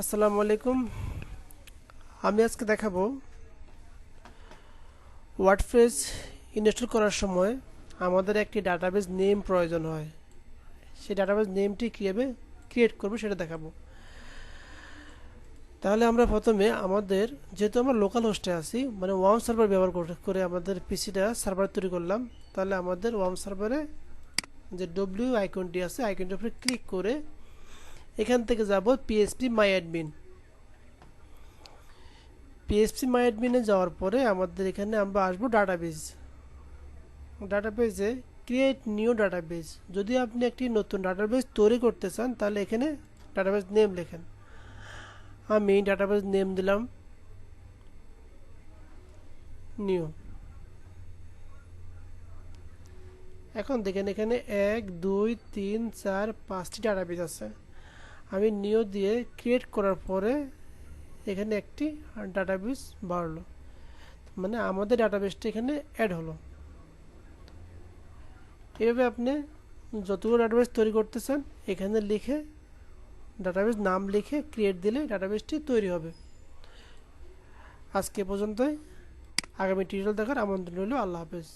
আসসালামু আলাইকুম। আমি আজকে দেখাবো ওয়ার্ডপ্রেস ইনস্টল করার সময় আমাদের একটি ডাটাবেস নেম প্রয়োজন হয়। সেই ডাটাবেস নেমটি কীভাবে ক্রিয়েট করব সেটা দেখাবো। তাহলে আমরা প্রথমে আমাদের, যেহেতু আমরা লোকাল হোস্টে আছি মানে ওয়াম সার্ভার ব্যবহার করে আমাদের পিসিটা সার্ভার তৈরি করলাম, তাহলে আমাদের ওয়াম সার্ভারে যে ডব্লিউ আইকনটি আছে আইকনটির উপরে ক্লিক করে এখান থেকে যাব PHP my admin PHP my অ্যাডমিনে যাওয়ার পরে আমাদের এখানে আমরা আসব ডাটাবেজ ডাটাবেজে ক্রিয়েট নিউ ডাটাবেজ যদি আপনি একটি নতুন ডাটাবেজ তৈরি করতে চান, তাহলে এখানে ডাটাবেজ নেম লেখেন। আমি ডাটাবেজ নেম দিলাম। নিউ এখন দেখেন এখানে এক, দুই, তিন, চার, পাঁচটি ডাটাবেজ আছে। আমি নিউ দিয়ে ক্রিয়েট করার পরে এখানে একটি ডাটাবেস বাড়লো। মানে আমাদের ডাটাবেসটা এখানে অ্যাড হলো। এভাবে আপনি যতগুলো ডাটাবেস তৈরি করতেছেন, এখানে লিখে ডাটাবেস নাম লিখে ক্রিয়েট দিলে ডাটাবেসটি তৈরি হবে। আজকে পর্যন্তই। আগামী টিউটোরিয়াল দেখার আমন্ত্রণ রইল। আল্লাহ হাফেজ।